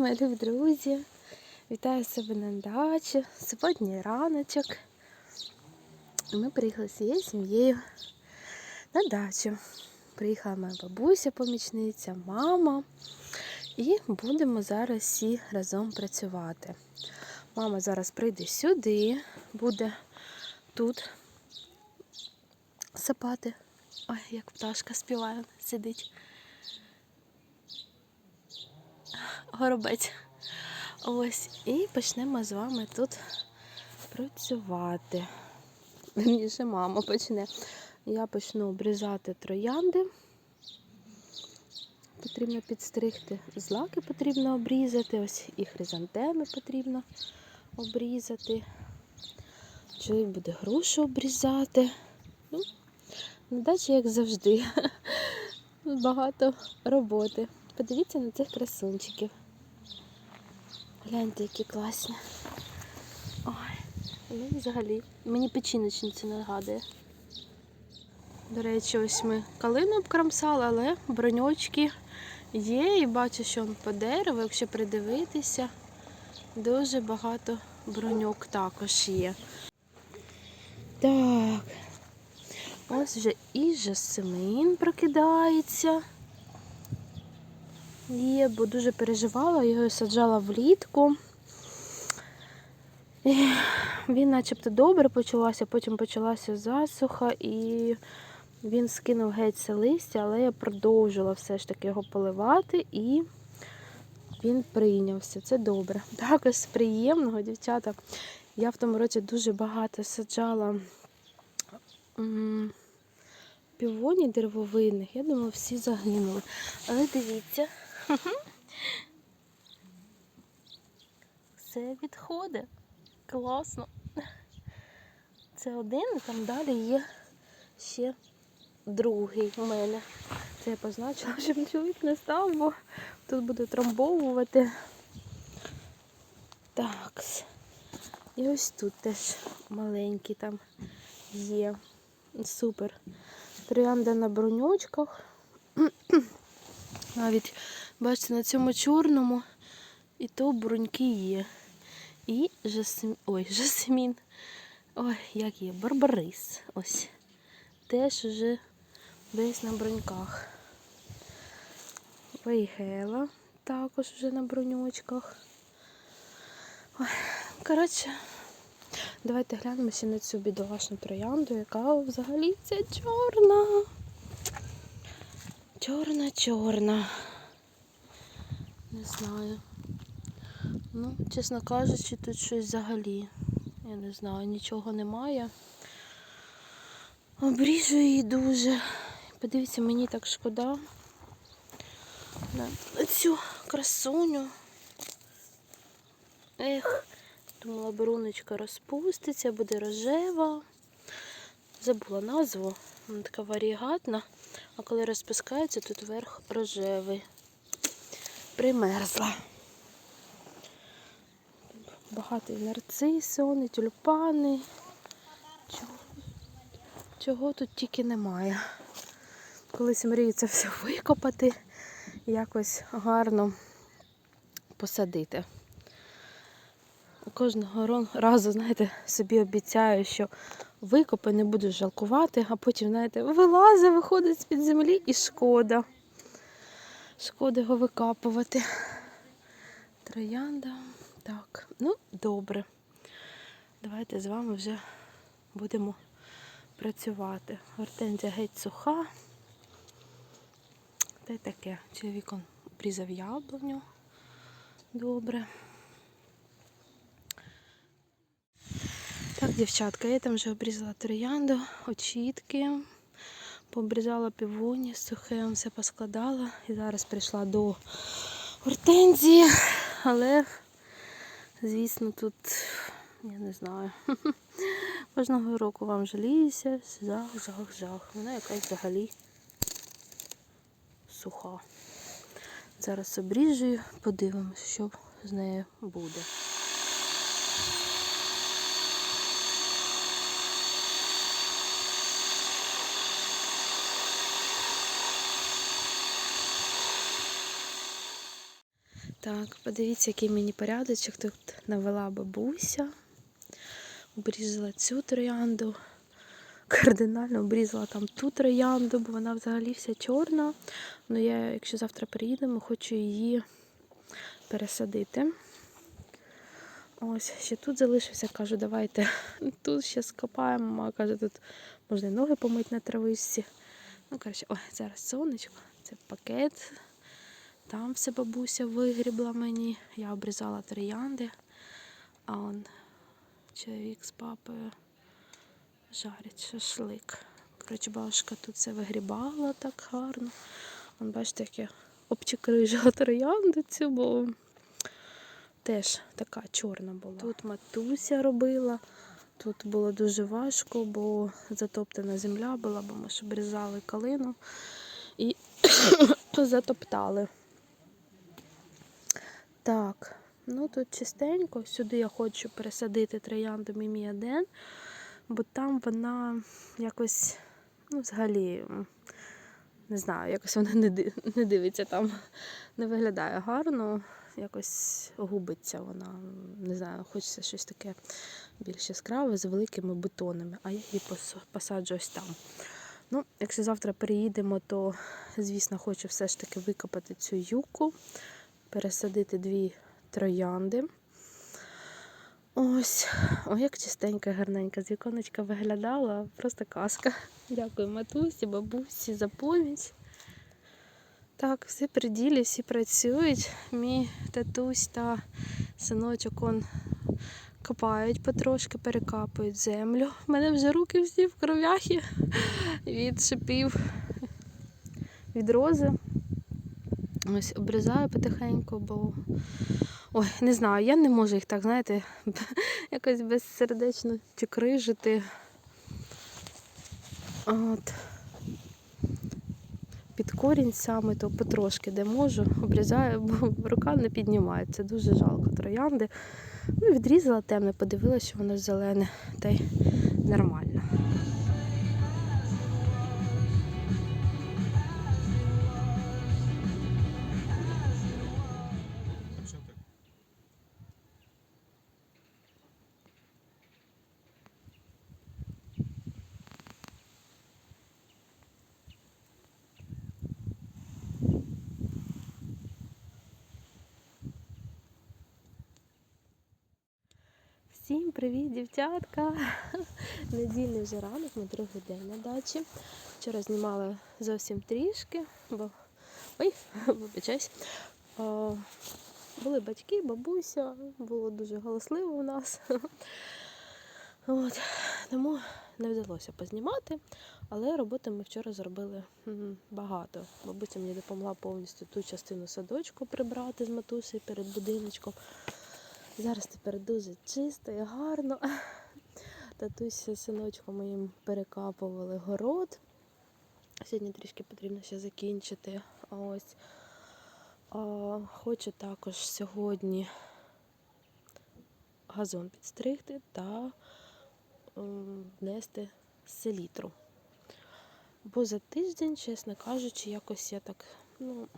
мої друзі! Вітаю себе на дачі. Сьогодні раночок. Ми приїхали з цією сім'єю на дачу. Приїхала моя бабуся, помічниця, мама. І будемо зараз всі разом працювати. Мама зараз прийде сюди, буде тут сапати. Ой, як пташка співає, сидить. Горобець. Ось, і почнемо з вами тут працювати. Верніше, мама почне. Я почну обрізати троянди. Потрібно підстригти. Злаки потрібно обрізати. Ось і хризантеми потрібно обрізати. Чоловік буде грушу обрізати. Ну, на дачі, як завжди. Багато роботи. Подивіться на цих красунчиків. Гляньте, які класні. Ой, ну взагалі. Мені печіночницю нагадує. До речі, ось ми калину обкромсали, але броньочки є. І бачу, що он по дереву, якщо придивитися, дуже багато броньок також є. Так. Ось вже і жасмин прокидається. Є, бо дуже переживала, його саджала влітку. І він начебто добре почалася, потім почалася засуха і він скинув геть це листя, але я продовжила все ж таки його поливати і він прийнявся. Це добре. Також з приємного, дівчата. Я в тому році дуже багато саджала півоні деревовинних. Я думала, всі загинули. Але дивіться. Все відходить. Класно. Це один, там далі є ще другий у мене. Це я позначила, щоб чоловік не став, бо тут буду трамбовувати. Так. І ось тут теж маленький там є. Супер. Троянда на бронючках. Навіть, бачите, на цьому чорному і то бруньки є. І жасмін. Ой, жасмін. Ой, як є, барбарис. Ось. Теж уже весь на бруньках. Вейгела також вже на броньочках. Ой, коротше, давайте глянемо ще на цю бідолашну троянду, яка взагалі це чорна. Чорна, чорна. Не знаю. Ну, чесно кажучи, тут щось взагалі. Я не знаю, нічого немає. Обріжу її дуже. Подивіться, мені так шкода. На цю красуню. Ех, думала, бруночка розпуститься, буде рожева. Забула назву. Вона така варігатна. А коли розпускається, тут верх рожевий. Примерзла. Багато і нарциси, і тюльпани. Чого, чого тут тільки немає. Колись мрію це все викопати, якось гарно посадити. Кожного разу, знаєте, собі обіцяю, що викопи не буду жалкувати, а потім, знаєте, вилазить, виходить з-під землі і шкода. Шкода його викапувати. Троянда. Так, ну добре. Давайте з вами вже будемо працювати. Гортензія геть суха. Та й таке. Чоловік он обрізав яблуню. Добре. Так, дівчатка, я там вже обрізала троянду, очітки, пообрізала півоні сухе, все поскладала. І зараз прийшла до гортензії, але, звісно, тут я не знаю. Кожного року вам жаліюся, жах, жах, жах. Вона якась взагалі суха. Зараз обріжую, подивимось, що з нею буде. Так, подивіться, який мені порядочок тут навела бабуся. Обрізала цю троянду. Кардинально обрізала там ту троянду, бо вона взагалі вся чорна. Ну я, якщо завтра приїдемо, хочу її пересадити. Ось, ще тут залишився, кажу, давайте тут ще скопаємо. Мама каже, тут можна і ноги помити на травичці. Ну, коротше, ой, зараз сонечко, це пакет. Там все бабуся вигрібла мені. Я обрізала троянди, а он чоловік з папою жарять шашлик. Коротше, бабушка тут все вигрібала так гарно. Вон, бачите, як я обчекрижила троянду цю, бо теж така чорна була. Тут матуся робила. Тут було дуже важко, бо затоптана земля була, бо ми ж обрізали калину і затоптали. Так, ну тут чистенько. Сюди я хочу пересадити троянду Міміаден, бо там вона якось, ну, взагалі, не знаю, якось вона не, дивиться там, не виглядає гарно, якось губиться вона. Не знаю, хочеться щось таке більш яскраве з великими бутонами, а я її посаджу ось там. Ну, якщо завтра переїдемо, то, звісно, хочу все ж таки викопати цю юку, пересадити дві троянди. Ось, ой, як чистенька, гарненька з віконечка виглядала, просто казка. Дякую матусі, бабусі за поміч. Так, всі при ділі, всі працюють. Мій татусь та синочок он копають потрошки, перекапують землю. У мене вже руки всі в кров'яхі від шипів від рози. Ось обрізаю потихеньку, бо ой, не знаю, я не можу їх так, знаєте, якось безсердечно чи крижити. От. Під корінь саме, то потрошки де можу, обрізаю, бо рука не піднімається. Дуже жалко троянди. Ну, відрізала темне, подивилася, що воно зелене, та й нормально. Привіт, дівчатка! Недільний вже ранок, ми другий день на дачі. Вчора знімала зовсім трішки, бо ой, вибачаюсь. Були батьки, бабуся, було дуже галасливо у нас. От, тому не вдалося познімати, але роботи ми вчора зробили багато. Бабуся мені допомогла повністю ту частину садочку прибрати з матусею перед будиночком. Зараз тепер дуже чисто і гарно. Татусь з синочком моїм перекапували город. Сьогодні трішки потрібно ще закінчити. Ось. А, хочу також сьогодні газон підстригти та внести селітру. Бо за тиждень, чесно кажучи, якось я так, ну,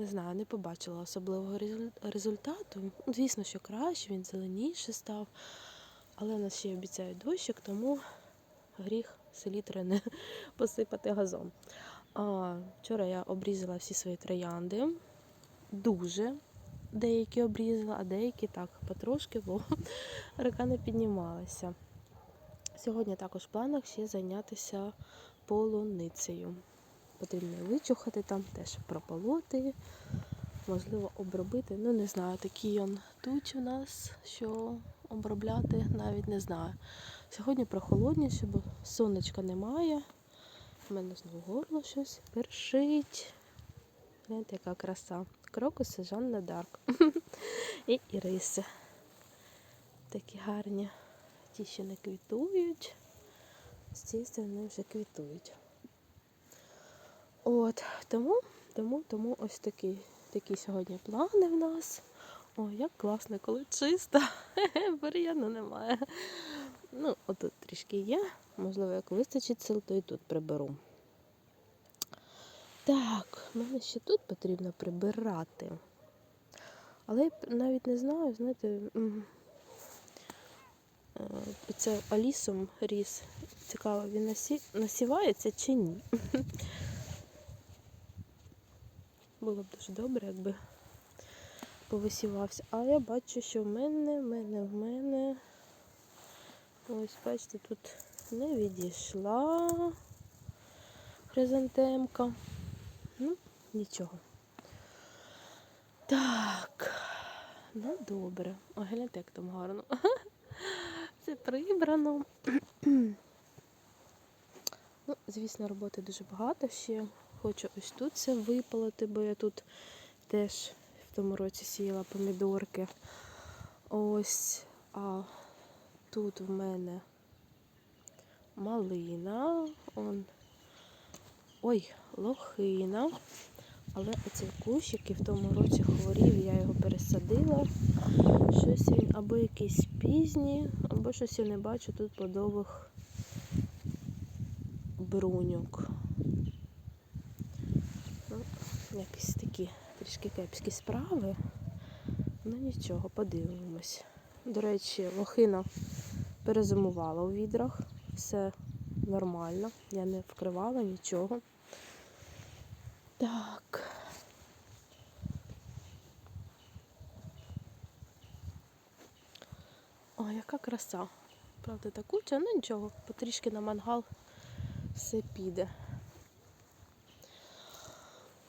не знаю, не побачила особливого результату. Ну, Звісно, що краще, він зеленіше став. Але нас ще обіцяють дощик, тому гріх селітри не посипати газон. А, вчора я обрізала всі свої троянди. Дуже деякі обрізала, а деякі так потрошки, бо рука не піднімалася. Сьогодні також в планах ще зайнятися полуницею. Потрібно вичухати там, теж прополоти, можливо, обробити. Ну, не знаю, такий он туч у нас, що обробляти, навіть не знаю. Сьогодні прохолодніше, бо сонечка немає. У мене знову горло щось першить. Гляньте, яка краса. Крокуси Жанна Дарк. І іриси. Такі гарні. Ті ще не квітують. З цієї сторони вже квітують. От, тому, тому, тому ось такі, такі сьогодні плани в нас. О, як класно, коли чисто. Бур'яну немає. Ну, отут трішки є. Можливо, як вистачить сил, то і тут приберу. Так, мене ще тут потрібно прибирати. Але я навіть не знаю, знаєте, е, це алісом ріс. Цікаво, він насі... насівається чи ні. Було б дуже добре, якби повисівався. А я бачу, що в мене, в мене, в мене. Ось, бачите, тут не відійшла хризантемка. Ну, нічого. Так. Ну, добре. О, гляньте, як там гарно. Це прибрано. Ну, звісно, роботи дуже багато ще. Хочу ось тут це випалити, бо я тут теж в тому році сіяла помідорки. Ось, а тут в мене малина. Он. Ой, лохина. Але оцей кущ, який в тому році хворів, я його пересадила. Щось він або якийсь пізній, або щось я не бачу тут плодових бруньок. Якісь такі трішки кепські справи. Ну нічого, подивимось. До речі, лохина перезимувала у відрах. Все нормально. Я не вкривала нічого. Так. О, яка краса. Правда, та куча, ну нічого, потрішки на мангал все піде.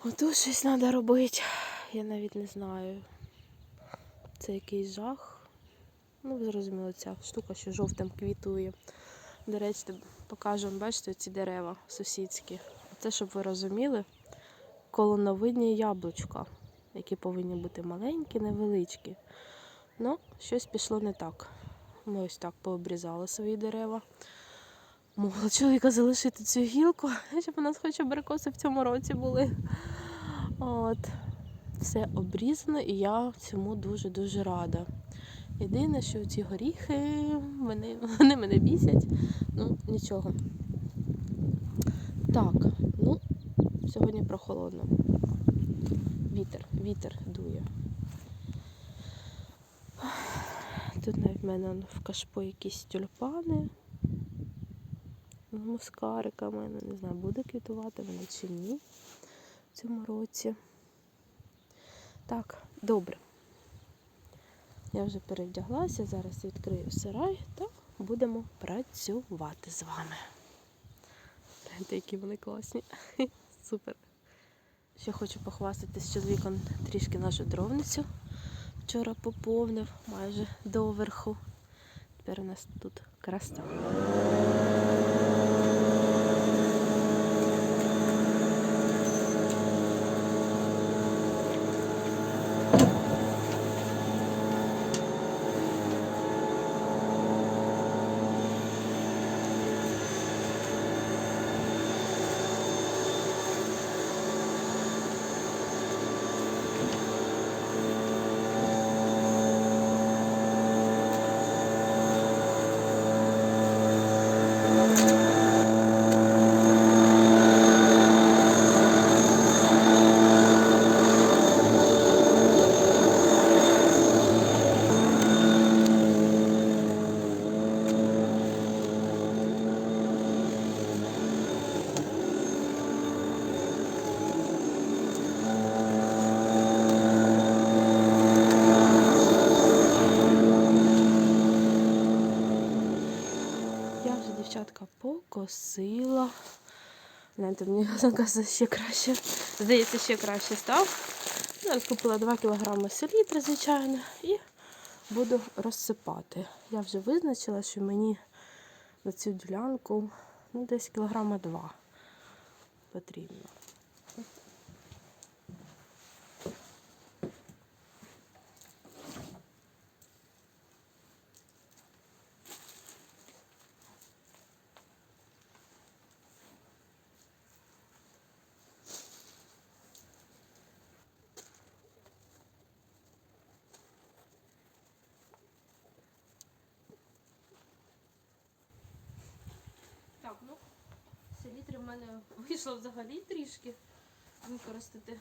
Отут щось треба робити. Я навіть не знаю. Це якийсь жах. Ну, ви зрозуміли, ця штука, що жовтим квітує. До речі, покажу вам, бачите, ці дерева сусідські. Це, щоб ви розуміли, колоновидні яблучка, які повинні бути маленькі, невеличкі. Ну, щось пішло не так. Ми ось так пообрізали свої дерева. Могла чоловіка залишити цю гілку, щоб у нас хоч абрикоси в цьому році були. От. Все обрізано і я цьому дуже-дуже рада. Єдине, що ці горіхи, вони, вони мене бісять. Ну, нічого. Так, ну, сьогодні прохолодно. Вітер, вітер дує. Тут навіть в мене в кашпо якісь тюльпани мускариками. Не знаю, буде квітувати вони чи ні в цьому році. Так, добре. Я вже перевдяглася, зараз відкрию сарай та будемо працювати з вами. Гляньте, які вони класні. Супер. Ще хочу похвастатись чоловіком трішки нашу дровницю. Вчора поповнив майже доверху. Тепер у нас тут краса. Я вже дівчатка покосила. Гляньте, мені заказа ще краще. Здається, ще краще став. Зараз купила 2 кг селітри, звичайно, і буду розсипати. Я вже визначила, що мені на цю ділянку ну, десь кілограма два потрібно. Так, ну, селітри в мене вийшло взагалі трішки використати.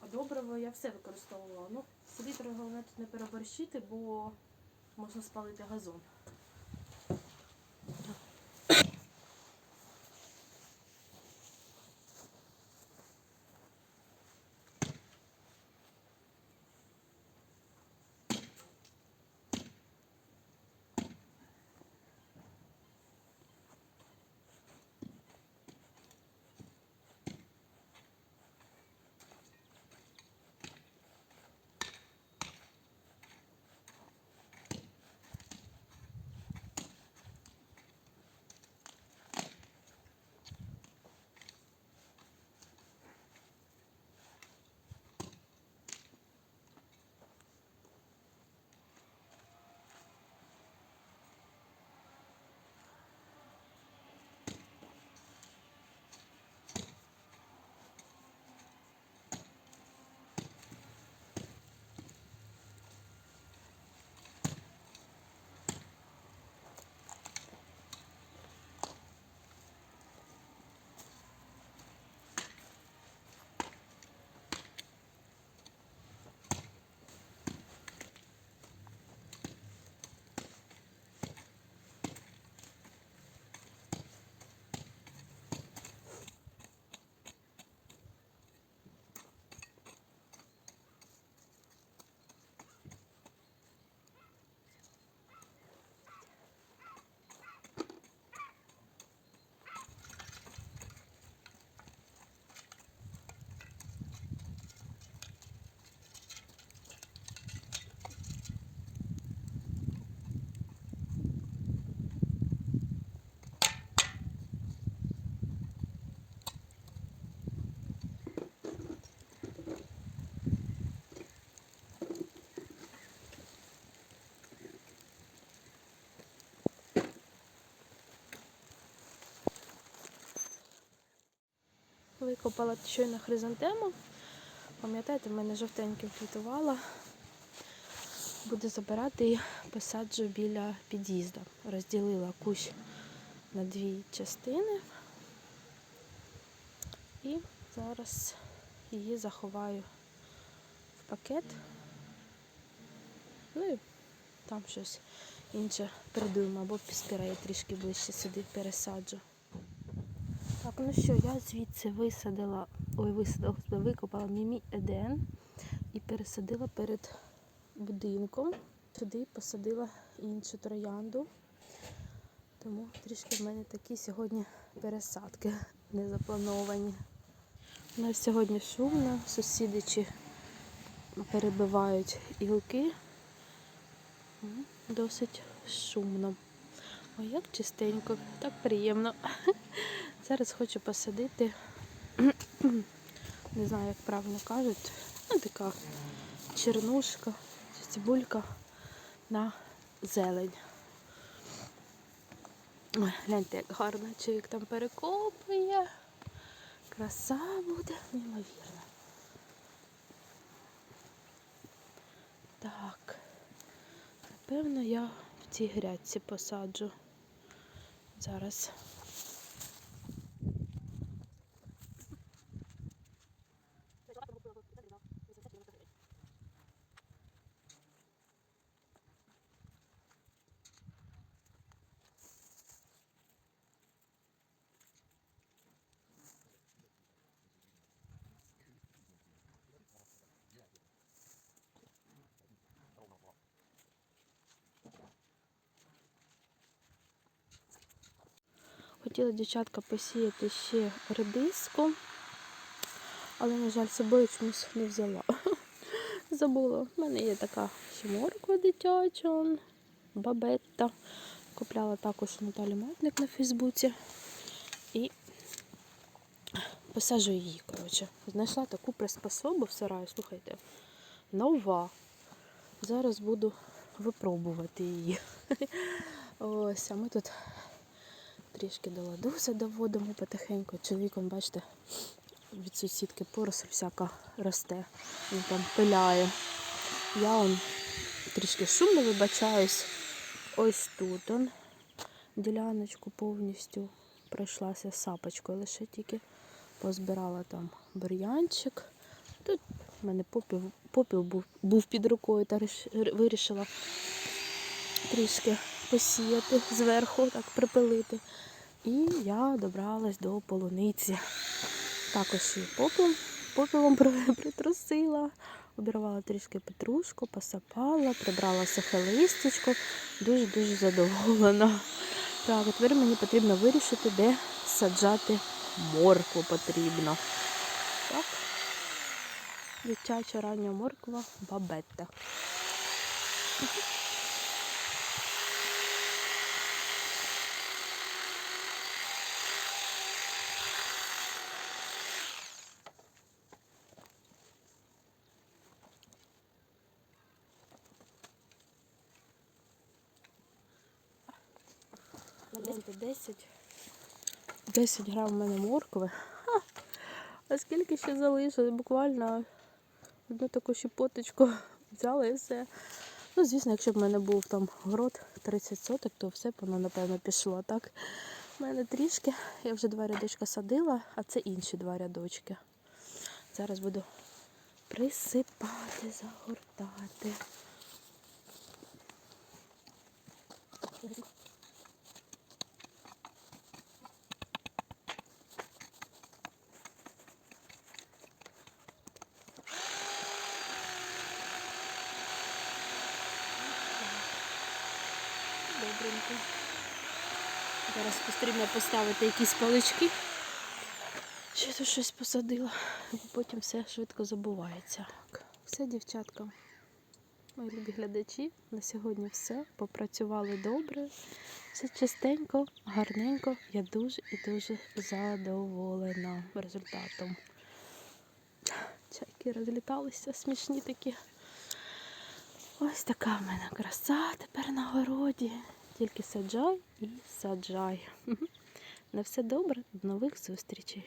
А добриво я все використовувала. Ну, селітри головне тут не переборщити, бо можна спалити газон. Викопала щойно хризантему. Пам'ятаєте, в мене жовтеньким квітувала. Буду забирати і посаджу біля під'їзду. Розділила кущ на дві частини. І зараз її заховаю в пакет. Ну і там щось інше придумаю, або піскарею трішки ближче сюди пересаджу. Так, ну що, я звідси висадила, ой, висадила, викопала мімі Еден і пересадила перед будинком. Туди посадила іншу троянду. Тому трішки в мене такі сьогодні пересадки не заплановані. У нас сьогодні шумно, сусіди чи перебивають гілки. Досить шумно. Ой, як чистенько, так приємно. Зараз хочу посадити, не знаю, як правильно кажуть, ну така чернушка, цибулька на зелень. Гляньте, як гарно чоловік там перекопує. Краса буде неймовірна. Так, напевно, я в цій грядці посаджу зараз. Хотіла дівчатка посіяти ще редиску, але, на жаль, собою чомусь не взяла. забула. У мене є така ще дитяча, бабетта. Купляла також Наталі Матник на Фейсбуці. І посаджу її, коротше. Знайшла таку приспособу в сараї, слухайте, нова. Зараз буду випробувати її. Ось, а ми тут трішки до ладу все доводимо потихеньку. Чоловіком, бачите, від сусідки поросль всяка росте. Він там пиляє. Я он трішки шумно вибачаюсь. Ось тут он діляночку повністю пройшлася сапочкою, лише тільки позбирала там бур'янчик. Тут в мене попіл, попіл був, був під рукою та вирішила трішки посіяти зверху, так припилити. І я добралась до полуниці. Також її попелом при- притрусила, обірвала трішки петрушку, посапала, прибрала сухе листячко. Дуже-дуже задоволена. Так, тепер мені потрібно вирішити, де саджати моркву потрібно. Так. Дитяча рання морква бабетта. Гляньте, 10. 10 грам у мене моркви. Ха! А скільки ще залишилось? Буквально одну таку щепоточку взяла і все. Ну, звісно, якщо б в мене був там город 30 соток, то все б воно, напевно, пішло. Так, в мене трішки. Я вже два рядочка садила, а це інші два рядочки. Зараз буду присипати, загортати. Добренько. Зараз потрібно поставити якісь палички. Ще тут щось посадила, потім все швидко забувається. Все, дівчатка. Мої любі глядачі, на сьогодні все. Попрацювали добре, все чистенько, гарненько. Я дуже і дуже задоволена результатом. Чайки розліталися, смішні такі. Ось така в мене краса тепер на городі. Тільки саджай і саджай. На все добре, до нових зустрічей.